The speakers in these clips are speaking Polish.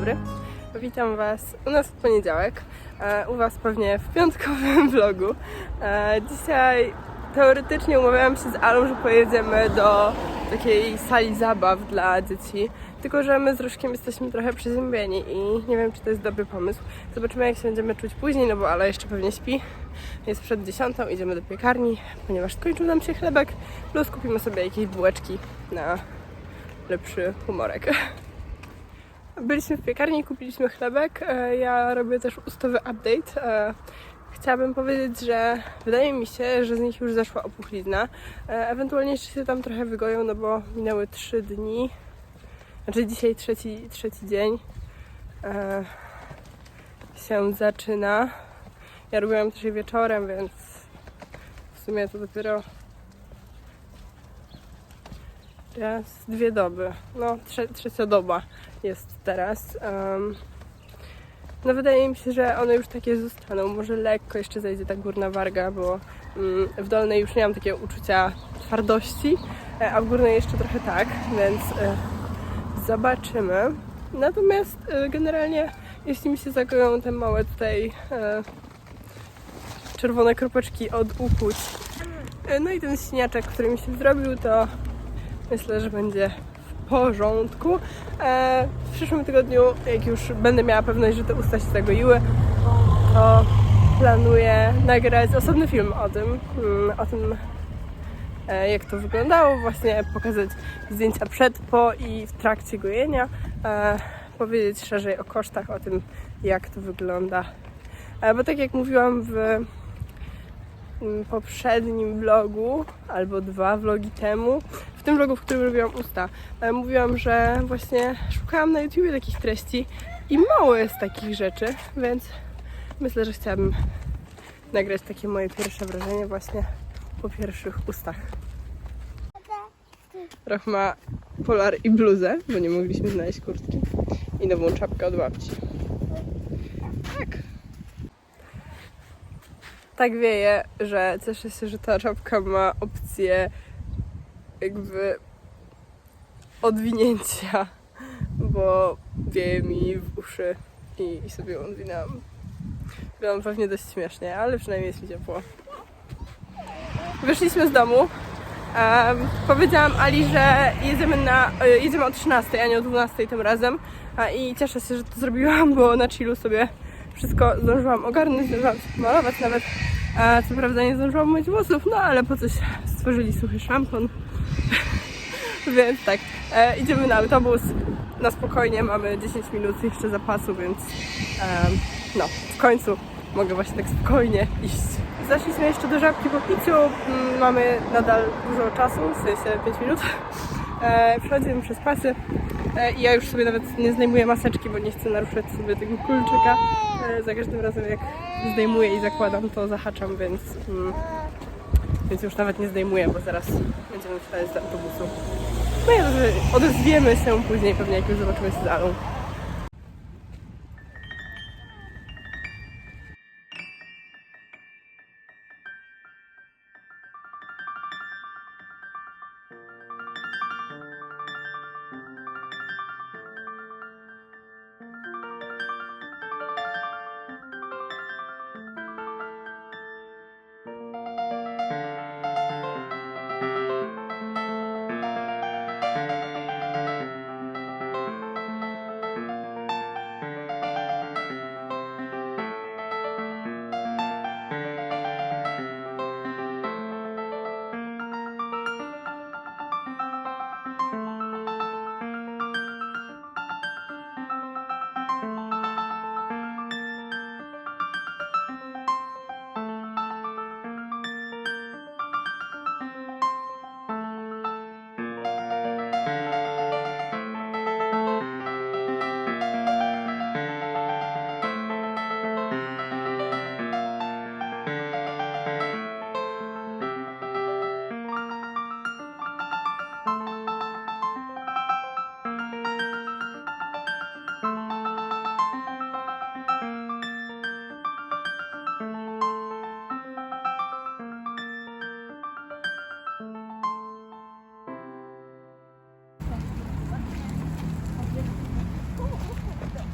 dobry. Witam Was u nas w poniedziałek, e, u Was pewnie w piątkowym vlogu. E, Dzisiaj teoretycznie umawiałam się z Alą, że pojedziemy do takiej sali zabaw dla dzieci. Tylko, że my z Różkiem jesteśmy trochę przeziębieni i nie wiem, czy to jest dobry pomysł. Zobaczymy, jak się będziemy czuć później, no bo Ala jeszcze pewnie śpi. Jest przed dziesiątą, idziemy do piekarni, ponieważ skończył nam się chlebek, plus kupimy sobie jakieś bułeczki na lepszy humorek. Byliśmy w piekarni, kupiliśmy chlebek. E, Ja robię też ustowy update. E, Chciałabym powiedzieć, że wydaje mi się, że z nich już zeszła opuchlizna. E, Ewentualnie jeszcze się tam trochę wygoją, no bo minęły 3 dni. Znaczy dzisiaj trzeci, trzeci dzień się zaczyna. Ja robiłam też je wieczorem, więc w sumie to dopiero raz, dwie doby. No, trze, trzecia doba jest teraz. Em, no wydaje mi się, że one już takie zostaną. Może lekko jeszcze zejdzie ta górna warga, bo mm, w dolnej już nie mam takiego uczucia twardości, e, a w górnej jeszcze trochę tak, więc e, zobaczymy. Natomiast e, generalnie, jeśli mi się zagoją te małe tutaj czerwone kropeczki od ukuć, e, no i ten śniaczek, który mi się zrobił, to myślę, że będzie w porządku. E, w przyszłym tygodniu, jak już będę miała pewność, że te usta się zagoiły, to planuję nagrać osobny film o tym, mm, o tym e, jak to wyglądało, właśnie pokazać zdjęcia przed, po i w trakcie gojenia, e, powiedzieć szerzej o kosztach, o tym jak to wygląda. Bo tak jak mówiłam w mm, poprzednim vlogu, albo dwa vlogi temu, w tym vlogu, w którym robiłam usta, e, mówiłam, że właśnie szukałam na YouTubie takich treści i mało jest takich rzeczy, więc myślę, że chciałabym nagrać takie moje pierwsze wrażenie właśnie po pierwszych ustach. Roch ma polar i bluzę, bo nie mogliśmy znaleźć kurtki i nową czapkę od babci. Tak. Tak wieje, że cieszę się, że ta czapka ma opcję jakby odwinięcia, bo wieje mi w uszy i, i sobie odwinęłam. Wyglądam pewnie dość śmiesznie, ale przynajmniej jest mi ciepło. Wyszliśmy z domu. Em, powiedziałam Ali, że jedziemy, na, e, jedziemy o 13, a nie o 12 tym razem. A, I cieszę się, że to zrobiłam, bo na chillu sobie wszystko zdążyłam ogarnąć, zdążyłam się pomalować nawet. A, co prawda nie zdążyłam myć włosów, no ale po coś stworzyli suchy szampon. więc tak, e, idziemy na autobus. Na spokojnie, mamy 10 minut jeszcze zapasu, więc em, no, w końcu mogę właśnie tak spokojnie iść. Zaszliśmy jeszcze do żabki po piciu. Mm, Mamy nadal dużo czasu, w sensie 5 minut. E, Przechodzimy przez pasy e, i ja już sobie nawet nie zdejmuję maseczki, bo nie chcę naruszać sobie tego kulczyka. E, Za każdym razem jak zdejmuję i zakładam, to zahaczam, więc, mm, więc już nawet nie zdejmuję, bo zaraz będziemy wstać z autobusu. No i odez- odezwiemy się później pewnie, jak już zobaczymy się z Alą.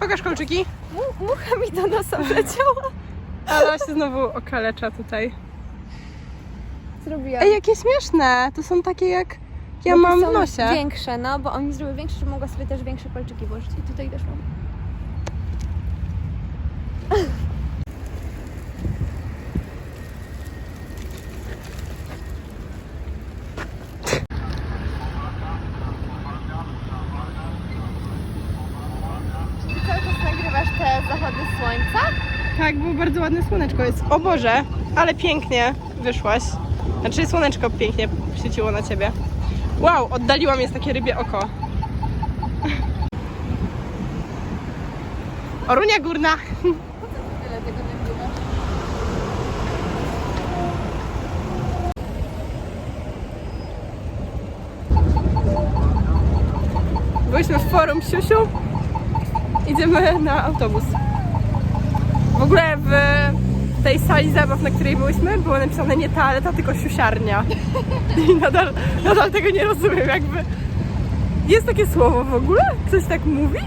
Pokaż kolczyki. Mu- Mucha mi do nosa wleciała. Ale się znowu okalecza tutaj. Zrobiłam. Ej, jakie śmieszne! To są takie jak ja Jakie mam w są nosie. Większe, no, bo on mi zrobił większe, że mogła sobie też większe kolczyki włożyć. I tutaj też mam. Ty cały czas nagrywasz te zachody słońca? Tak, było bardzo ładne słoneczko jest. O Boże, ale pięknie wyszłaś. Znaczy słoneczko pięknie świeciło na ciebie. Wow, oddaliłam jest takie rybie oko. Orunia górna. Byliśmy w forum Siusiu. Idziemy na autobus. W ogóle w tej sali zabaw, na której byłyśmy, było napisane nie toaleta, tylko siusiarnia. I nadal, nadal tego nie rozumiem, jakby... Jest takie słowo w ogóle? Ktoś tak mówi?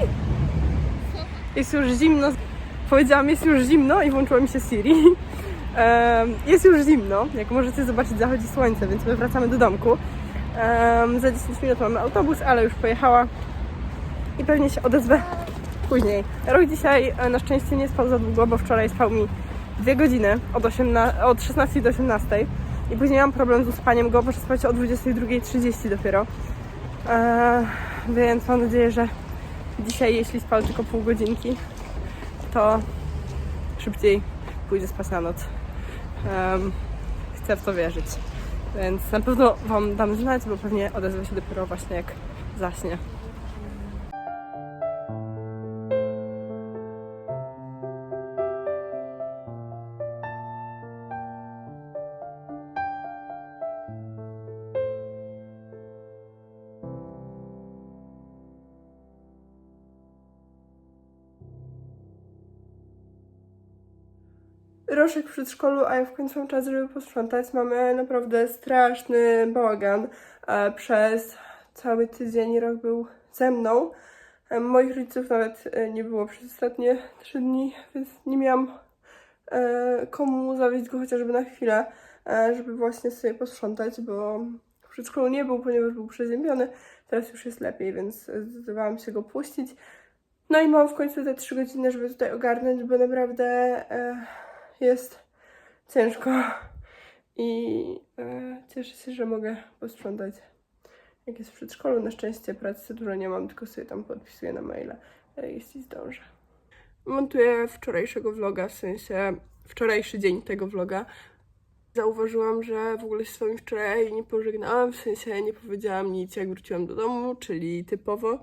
Jest już zimno. Powiedziałam, jest już zimno i włączyło mi się Siri. Em, Jest już zimno, jak możecie zobaczyć, zachodzi słońce, więc my wracamy do domku. Em, Za 10 minut mamy autobus, ale już pojechała i pewnie się odezwę później. Rok dzisiaj e, na szczęście nie spał za długo, bo wczoraj spał mi dwie godziny od, 18, od 16 do 18 i później miałam problem z uspaniem go, poszedł spać o 22.30 dopiero. Eee, więc mam nadzieję, że dzisiaj, jeśli spał tylko pół godzinki, to szybciej pójdzie spać na noc. Chcę w to wierzyć. Więc na pewno Wam dam znać, bo pewnie odezwę się dopiero właśnie jak zaśnie. Roszek w przedszkolu, a ja w końcu mam czas, żeby posprzątać. Mamy naprawdę straszny bałagan. E, Przez cały tydzień rok był ze mną. E, Moich rodziców nawet e, nie było przez ostatnie trzy dni, więc nie miałam komu zawieźć go chociażby na chwilę, żeby właśnie sobie posprzątać, bo w przedszkolu nie był, ponieważ był przeziębiony. Teraz już jest lepiej, więc zdecydowałam się go puścić. No i mam w końcu te trzy godziny, żeby tutaj ogarnąć, bo naprawdę e, jest ciężko. I e, cieszę się, że mogę posprzątać. Jak jest w przedszkolu, na szczęście pracy dużo nie mam, tylko sobie tam podpisuję na maile, e, jeśli zdążę. Montuję wczorajszego vloga, w sensie wczorajszy dzień tego vloga. Zauważyłam, że w ogóle się z wami wczoraj nie pożegnałam, w sensie nie powiedziałam nic, jak wróciłam do domu, czyli typowo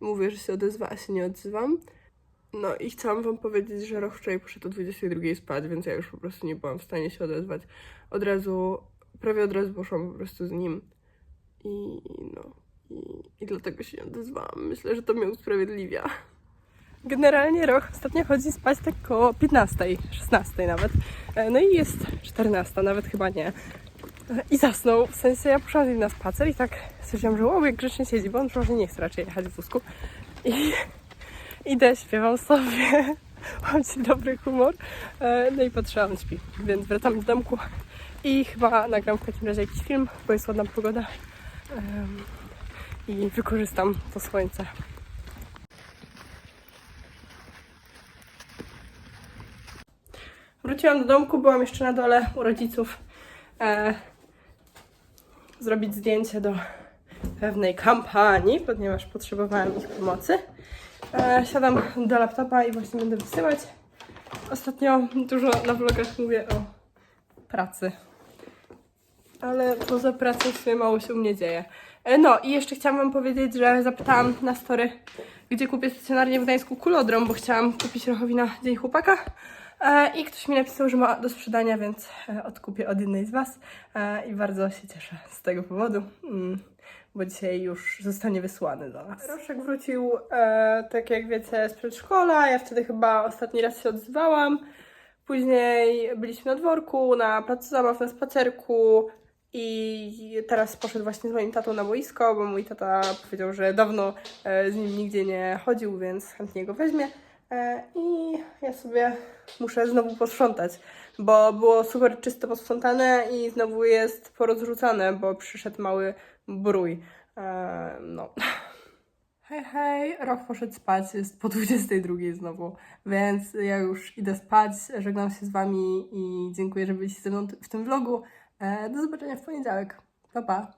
mówię, że się odezwa, a się nie odzywam. No i chciałam wam powiedzieć, że rok wczoraj poszedł o 22 spać, więc ja już po prostu nie byłam w stanie się odezwać. Od razu, prawie od razu poszłam po prostu z nim. I no, i, i dlatego się nie odezwałam. Myślę, że to mnie usprawiedliwia. Generalnie Roch ostatnio chodzi spać tak koło 15, 16 nawet. E, No i jest 14, nawet chyba nie. E, I zasnął, w sensie ja poszłam z nim na spacer i tak stwierdziłam, że wow, jak grzecznie siedzi, bo on może nie chce raczej jechać w wózku. I idę, śpiewam sobie, mam ci dobry humor. E, No i patrzyłam, śpi, więc wracam do domku i chyba nagram w takim razie jakiś film, bo jest ładna pogoda. I wykorzystam to słońce. Wróciłam do domku, byłam jeszcze na dole u rodziców. E, zrobić zdjęcie do pewnej kampanii, ponieważ potrzebowałam ich pomocy. E, siadam do laptopa i właśnie będę wysyłać. Ostatnio dużo na vlogach mówię o pracy. Ale poza pracą w mało się u mnie dzieje. E, no i jeszcze chciałam wam powiedzieć, że zapytałam na story, gdzie kupię stacjonarnie w Gdańsku kulodrom, bo chciałam kupić Rochowi na Dzień Chłopaka. E, I ktoś mi napisał, że ma do sprzedania, więc e, odkupię od jednej z Was. E, I bardzo się cieszę z tego powodu, mm, bo dzisiaj już zostanie wysłany do nas. Roszek wrócił, e, tak jak wiecie, z przedszkola. Ja wtedy chyba ostatni raz się odzywałam. Później byliśmy na dworku, na placu zabaw, na spacerku. I teraz poszedł właśnie z moim tatą na boisko, bo mój tata powiedział, że dawno e, z nim nigdzie nie chodził, więc chętnie go weźmie. E, I ja sobie muszę znowu posprzątać, bo było super czysto posprzątane i znowu jest porozrzucane, bo przyszedł mały brój. E, no. Hej, hej, rok poszedł spać, jest po 22 znowu, więc ja już idę spać, żegnam się z Wami i dziękuję, że byliście ze mną w tym vlogu. E, Do zobaczenia w poniedziałek. Pa, pa!